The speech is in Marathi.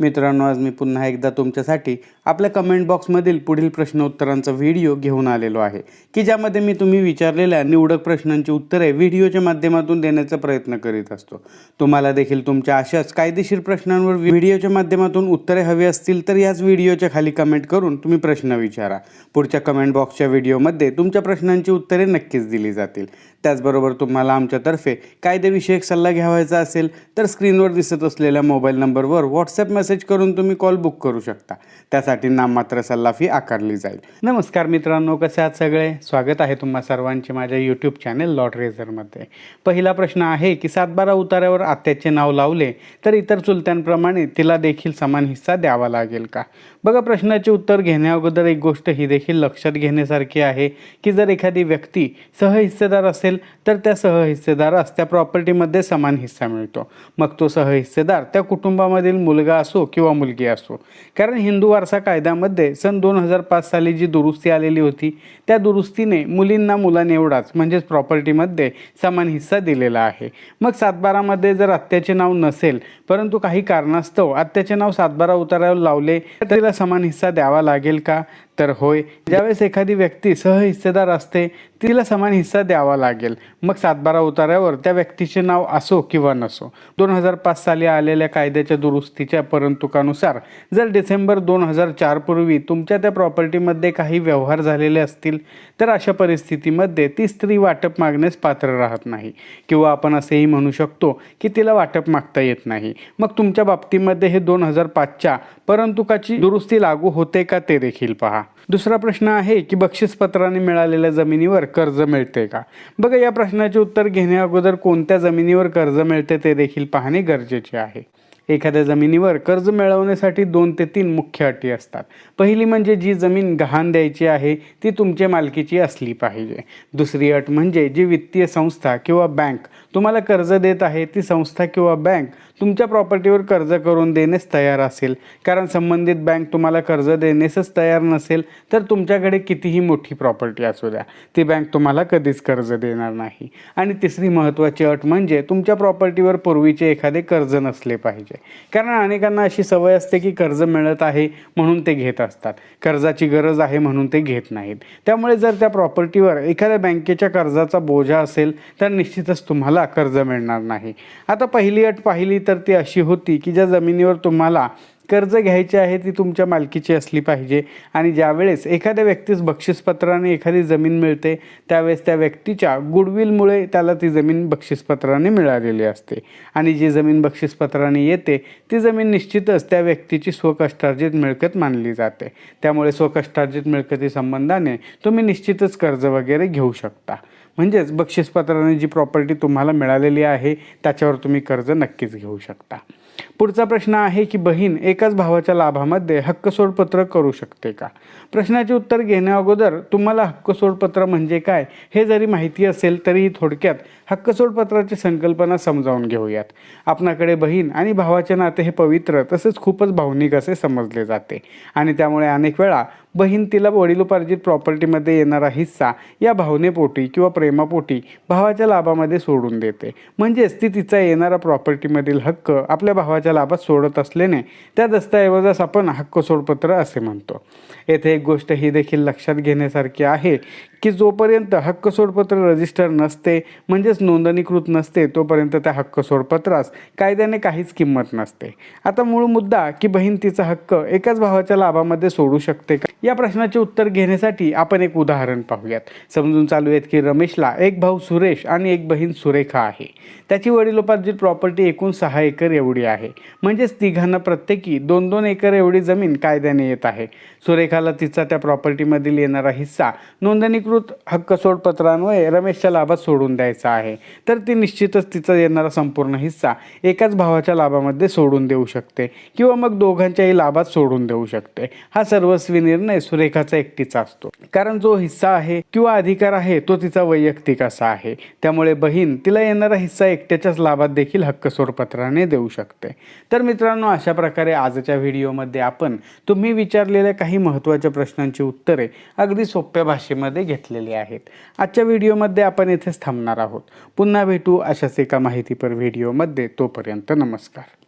मित्रांनो आज मी पुन्हा एकदा तुमच्यासाठी आपल्या कमेंट बॉक्समधील पुढील प्रश्न उत्तरांचा व्हिडिओ घेऊन आलेलो आहे. की ज्यामध्ये मी तुम्ही विचारलेल्या निवडक प्रश्नांची उत्तरे व्हिडिओच्या माध्यमातून देण्याचा प्रयत्न करीत असतो. तुम्हाला देखील तुमच्या अशाच कायदेशीर प्रश्नांवर व्हिडिओच्या माध्यमातून उत्तरे हवी असतील तर याच व्हिडिओच्या खाली कमेंट करून तुम्ही प्रश्न विचारा. पुढच्या कमेंट बॉक्सच्या व्हिडिओमध्ये तुमच्या प्रश्नांची उत्तरे नक्कीच दिली जातील. त्याचबरोबर तुम्हाला आमच्यातर्फे कायदेविषयक सल्ला घ्यावायचा असेल तर स्क्रीनवर दिसत असलेल्या मोबाईल नंबरवर व्हॉट्सअप मेसेज करून तुम्ही कॉल बुक करू शकता. त्यासाठी नाममात्र सल्ला फी आकारली जाईल. नमस्कार मित्रांनो कसे आहात सगळे? स्वागत आहे तुम्हा सर्वांचे माझ्या यूट्यूब चॅनेल लॉट रेझरमध्ये पहिला प्रश्न आहे की सातबारा उतार्यावर आत्याचे नाव लावले तर इतर चुलत्यांप्रमाणे तिला देखील समान हिस्सा द्यावा लागेल का? बघा प्रश्नाचे उत्तर घेण्याअगोदर एक गोष्ट ही देखील लक्षात घेण्यासारखी आहे की जर एखादी व्यक्ती सहहिस्सेदार असेल तर त्या सहहिस्सेदारास त्या प्रॉपर्टीमध्ये समान हिस्सा मिळतो. मग तो सहहिस्सेदार त्या कुटुंबामधील मुलगा असो किंवा मुलगी असो. कारण हिंदू वारसा कायद्यामध्ये सन दोन हजार पाच साली जी दुरुस्ती आलेली होती त्या दुरुस्तीने मुलींना मुलांएवढाच म्हणजेच प्रॉपर्टीमध्ये समान हिस्सा दिलेला आहे. मग सातबारामध्ये जर आत्याचे नाव नसेल परंतु काही कारणास्तव आत्याचे नाव सातबारा उतारावर लावले तर तिला समान हिस्सा द्यावा लागेल का? तर होय ज्यावेळेस एखादी व्यक्ती सहहिस्सेदार असते तिला समान हिस्सा द्यावा लागेल. मग सातबारा उतार्यावर त्या व्यक्तीचे नाव असो किंवा नसो. दोन हजार पाच साली आलेल्या कायद्याच्या दुरुस्तीच्या परंतुकानुसार जर डिसेंबर दोन हजार चारपूर्वी तुमच्या त्या प्रॉपर्टीमध्ये काही व्यवहार झालेले असतील तर अशा परिस्थितीमध्ये ती स्त्री वाटप मागण्यास पात्र राहत नाही. किंवा आपण असेही म्हणू शकतो की तिला वाटप मागता येत नाही. मग तुमच्या बाबतीमध्ये हे दोन हजार पाचच्या परंतुकाची दुरुस्ती लागू होते का ते देखील पहा. दुसरा प्रश्न आहे की बक्षीसपत्राने मिळालेल्या जमिनीवर कर्ज मिळते का? बघा या प्रश्नाचे उत्तर घेण्याअगोदर कोणत्या जमिनीवर कर्ज मिळते ते देखील पाहणे गरजेचे आहे. एखाद्या जमिनीवर कर्ज मिळवण्यासाठी दोन ते तीन मुख्य अटी असतात. पहिली म्हणजे जी जमीन गहाण द्यायची आहे ती तुमच्या मालकीची असली पाहिजे. दुसरी अट म्हणजे जी वित्तीय संस्था किंवा बँक तुम्हाला कर्ज देत आहे ती संस्था किंवा बँक तुमच्या प्रॉपर्टीवर कर्ज करून देण्यास तयार असेल. कारण संबंधित बँक तुम्हाला कर्ज देण्यासच तयार नसेल तर तुमच्याकडे कितीही मोठी प्रॉपर्टी असू द्या ती बँक तुम्हाला कधीच कर्ज देणार नाही. आणि तिसरी महत्त्वाची अट म्हणजे तुमच्या प्रॉपर्टीवर पूर्वीचे एखादे कर्ज नसले पाहिजे. कारण अनेकांना अशी सवय असते की कर्ज मिळत आहे म्हणून ते घेत असतात. कर्जाची गरज आहे म्हणून ते घेत नाहीत. त्यामुळे जर त्या प्रॉपर्टीवर एखाद्या बँकेच्या कर्जाचा बोजा असेल तर निश्चितच तुम्हाला कर्ज मिळणार नाही. आता पहिली अट पाहिली तर ती अशी होती की ज्या जमिनीवर तुम्हाला कर्ज घ्यायची आहे ती तुमच्या मालकीची असली पाहिजे. आणि ज्यावेळेस एखाद्या व्यक्तीस बक्षीसपत्राने एखादी जमीन मिळते त्यावेळेस त्या व्यक्तीच्या गुडविलमुळे त्याला ती जमीन बक्षीसपत्राने मिळालेली असते. आणि जी जमीन बक्षीसपत्राने येते ती जमीन निश्चितच त्या व्यक्तीची स्वकष्टार्जित मिळकत मानली जाते. त्यामुळे स्वकष्टार्जित मिळकती संबंधाने तुम्ही निश्चितच कर्ज वगैरे घेऊ शकता. म्हणजेच बक्षीसपत्राने जी प्रॉपर्टी तुम्हाला मिळालेली आहे त्याच्यावर तुम्ही कर्ज नक्कीच घेऊ शकता. पुढचा प्रश्न आहे की बहीण एकाच भावाच्या लाभामध्ये हक्क सोडपत्र करू शकते का? प्रश्नाचे उत्तर घेण्याअगोदर तुम्हाला हक्क सोडपत्र म्हणजे काय? हे जरी माहिती असेल तरीही थोडक्यात हक्क सोडपत्राची संकल्पना समजावून घेऊयात. आपणाकडे बहीण आणि भावाचे नाते हे पवित्र तसेच खूपच भावनिक असे समजले जाते. आणि त्यामुळे अनेक वेळा बहीण तिला वडिलोपार्जित प्रॉपर्टीमध्ये येणारा हिस्सा या भावनेपोटी किंवा प्रेमापोटी भावाच्या लाभामध्ये सोडून देते. म्हणजेच ती तिचा येणारा प्रॉपर्टीमधील हक्क आपल्या भावाच्या लाभात सोडत असल्याने त्या दस्तऐवजास आपण हक्क सोडपत्र असे म्हणतो. येथे एक गोष्ट ही देखील लक्षात घेण्यासारखी आहे की जोपर्यंत हक्क सोडपत्र रजिस्टर नसते म्हणजेच नोंदणीकृत नसते तोपर्यंत त्या हक्क सोडपत्रास कायद्याने काहीच किंमत नसते. आता मूळ मुद्दा की बहीण तिचा हक्क एकाच भावाच्या लाभामध्ये सोडू शकते का? या प्रश्नाचे उत्तर घेण्यासाठी आपण एक उदाहरण पाहूयात. समजून चालू आहेत की रमेशला एक भाऊ सुरेश आणि एक बहीण सुरेखा आहे. त्याची वडिलोपार्जित प्रॉपर्टी एकूण सहा एकर एवढी आहे. म्हणजेच तिघांना प्रत्येकी दोन दोन एकर एवढी जमीन कायद्याने येत आहे. सुरेखाला तिचा त्या प्रॉपर्टीमधील येणारा हिस्सा नोंदणीकृत हक्क रमेशच्या लाभात सोडून द्यायचा आहे. तर ती निश्चितच तिचा येणारा संपूर्ण हिस्सा एकाच भावाच्या लाभामध्ये सोडून देऊ शकते किंवा मग दोघांच्याही लाभात सोडून देऊ शकते. हा सर्वस्वी निर्णय सुरेखाचा एकटीचा असतो. कारण जो हिस्सा आहे किंवा अधिकार आहे तो तिचा वैयक्तिक असा आहे. त्यामुळे बहीण तिला येणारा हिस्सा एकट्याच्याच लाभात देखील हक्क सोडपत्राने देऊ शकते. तर मित्रांनो अशा प्रकारे आजच्या व्हिडिओमध्ये आपण तुम्ही विचारलेल्या काही महत्त्वाच्या प्रश्नांची उत्तरे अगदी सोप्या भाषेमध्ये घेतलेली आहेत. आजच्या व्हिडिओमध्ये आपण येथेच थांबणार आहोत. पुन्हा भेटू अशाच एका माहितीपर व्हिडिओमध्ये. तोपर्यंत नमस्कार.